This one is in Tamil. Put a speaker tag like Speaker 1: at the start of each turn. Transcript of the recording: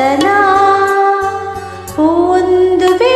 Speaker 1: ಸಾಧನಾ ಒಂದು ಬೇ